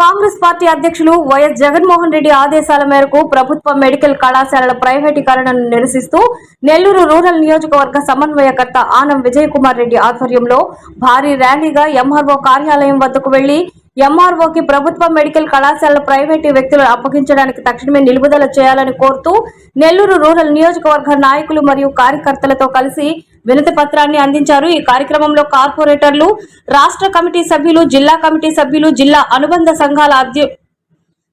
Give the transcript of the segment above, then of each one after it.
Congress party అధ్యక్షులు YS Jaganmohan Reddy ఆదేశాల మేరకు ప్రభుత్వ మెడికల్ కళాశాలల ప్రైవేటీకరణను నిరసిస్తూ నెల్లూరు రూరల్ నియోజకవర్గ సమన్వయకర్త ఆనం విజయ్ కుమార్ రెడ్డి ఆధ్వర్యంలో భారీ ర్యాలీగా ఎంఆర్ఓ కార్యాలయం వద్దకు వెళ్ళి ఎంఆర్ఓకి ప్రభుత్వ మెడికల్ కళాశాల ప్రైవేటు వ్యక్తులు అప్పగించడానికి తక్షణమే నిలుపుదల చేయాలని కోరుతూ నెల్లూరు రూరల్ నియోజకవర్గ నాయకులు మరియు కార్యకర్తలతో కలిసి వినతి పత్రాన్ని అందించారు. ఈ కార్యక్రమంలో కార్పొరేటర్లు రాష్ట్ర కమిటీ సభ్యులు జిల్లా కమిటీ సభ్యులు జిల్లా అనుబంధ సంఘాల అధ్య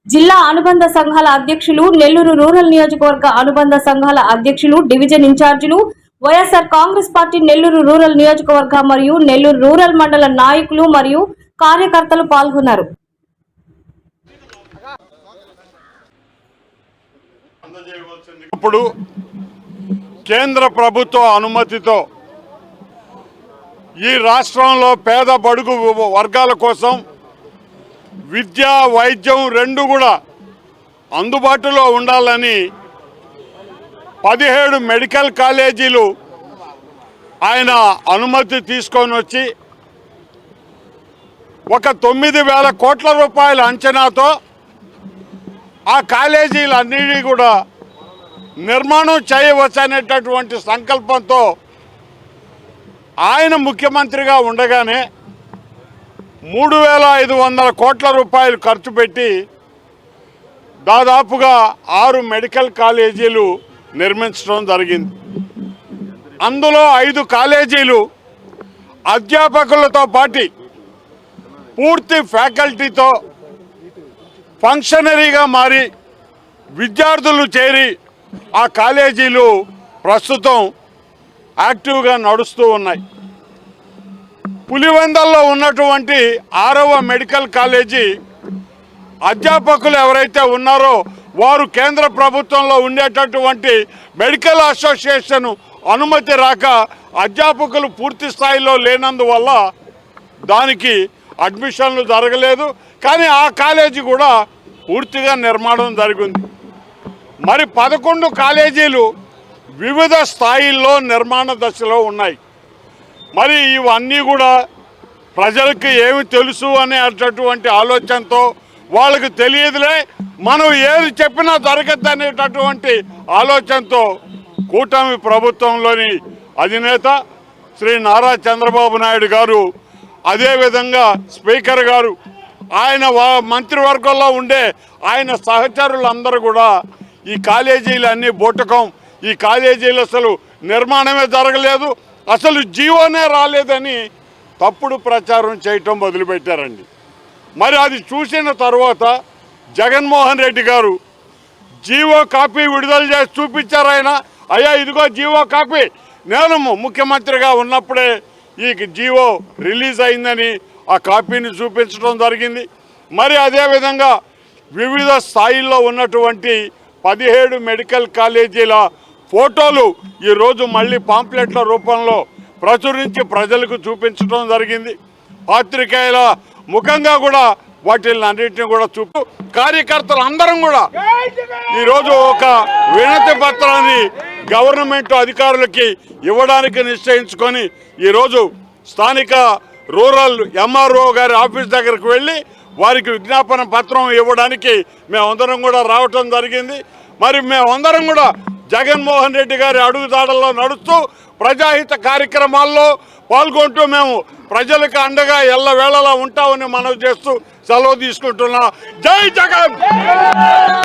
జిల్లా అనుబంధ సంఘాల అధ్యక్షులు నెల్లూరు రూరల్ నియోజకవర్గ అనుబంధ సంఘాల అధ్యక్షులు డివిజన్ ఇన్ఛార్జీలు YSR Congress party Nellore rural నియోజకవర్గ మరియు నెల్లూరు రూరల్ మండల నాయకులు మరియు కార్యకర్తలు పాల్గొన్నారు. ఇప్పుడు కేంద్ర ప్రభుత్వ అనుమతితో ఈ రాష్ట్రంలో పేద బడుగు వర్గాల కోసం విద్య వైద్యం రెండు కూడా అందుబాటులో ఉండాలని పదిహేడు మెడికల్ కాలేజీలు ఆయన అనుమతి తీసుకొని వచ్చి ఒక తొమ్మిది వేల కోట్ల రూపాయల అంచనాతో ఆ కాలేజీలన్నిటి కూడా నిర్మాణం చేయవచ్చు అనేటటువంటి సంకల్పంతో ఆయన ముఖ్యమంత్రిగా ఉండగానే మూడు వేల ఐదు వందల కోట్ల రూపాయలు ఖర్చు పెట్టి దాదాపుగా ఆరు మెడికల్ కాలేజీలు నిర్మించడం జరిగింది. అందులో ఐదు కాలేజీలు అధ్యాపకులతో పాటి పూర్తి ఫ్యాకల్టీతో ఫంక్షనరీగా మారి విద్యార్థులు చేరి ఆ కాలేజీలు ప్రస్తుతం యాక్టివ్గా నడుస్తూ ఉన్నాయి. పులివెందల్లో ఉన్నటువంటి ఆరవ మెడికల్ కాలేజీ అధ్యాపకులు ఎవరైతే ఉన్నారో వారు కేంద్ర ప్రభుత్వంలో ఉండేటటువంటి మెడికల్ అసోసియేషన్ అనుమతి రాక అధ్యాపకులు పూర్తి స్థాయిలో లేనందువల్ల దానికి అడ్మిషన్లు జరగలేదు కానీ ఆ కాలేజీ కూడా పూర్తిగా నిర్మాణం జరిగింది. మరి పదకొండు కాలేజీలు వివిధ స్థాయిల్లో నిర్మాణ దశలో ఉన్నాయి. మరి ఇవన్నీ కూడా ప్రజలకు ఏమి తెలుసు అనేటటువంటి ఆలోచనతో వాళ్ళకి తెలియదులే మనం ఏది చెప్పినా జరగద్దు అనేటటువంటి ఆలోచనతో కూటమి ప్రభుత్వంలోని అధినేత శ్రీ నారా చంద్రబాబు నాయుడు గారు అదేవిధంగా స్పీకర్ గారు ఆయన మంత్రివర్గంలో ఉండే ఆయన సహచరులందరూ కూడా ఈ కాలేజీలు అన్నీ ఈ కాలేజీలు అసలు నిర్మాణమే జరగలేదు అసలు జీవోనే రాలేదని తప్పుడు ప్రచారం చేయటం మొదలుపెట్టారండి. మరి అది చూసిన తర్వాత జగన్మోహన్ రెడ్డి గారు జీవో కాపీ విడుదల చేసి చూపించారు ఆయన. అయ్యా ఇదిగో జీవో కాపీ. నేను ముఖ్యమంత్రిగా ఉన్నప్పుడే ఈ జీవో రిలీజ్ అయిందని ఆ కాపీని చూపించడం జరిగింది. మరి అదేవిధంగా వివిధ స్థాయిల్లో ఉన్నటువంటి పదిహేడు మెడికల్ కాలేజీల ఫోటోలు ఈరోజు మళ్ళీ పాంప్లెట్ల రూపంలో ప్రచురించి ప్రజలకు చూపించడం జరిగింది. పాత్రికేయుల ముఖంగా కూడా వాటిని అన్నింటినీ కూడా చూపు కార్యకర్తలు అందరం కూడా ఈరోజు ఒక వినతి పత్రాన్ని గవర్నమెంట్ అధికారులకి ఇవ్వడానికి నిశ్చయించుకొని ఈరోజు స్థానిక రూరల్ ఎంఆర్ఓ గారి ఆఫీస్ దగ్గరకు వెళ్ళి వారికి విజ్ఞాపన పత్రం ఇవ్వడానికి మేమందరం కూడా రావటం జరిగింది. మరి మేమందరం కూడా జగన్మోహన్ రెడ్డి గారి అడుగుదాడల్లో నడుస్తూ ప్రజాహిత కార్యక్రమాల్లో పాల్గొంటూ మేము ప్రజలకు అండగా ఎల్లవేళలా ఉంటామని మనవి చేస్తూ సెలవు తీసుకుంటున్నా. జై జగన్!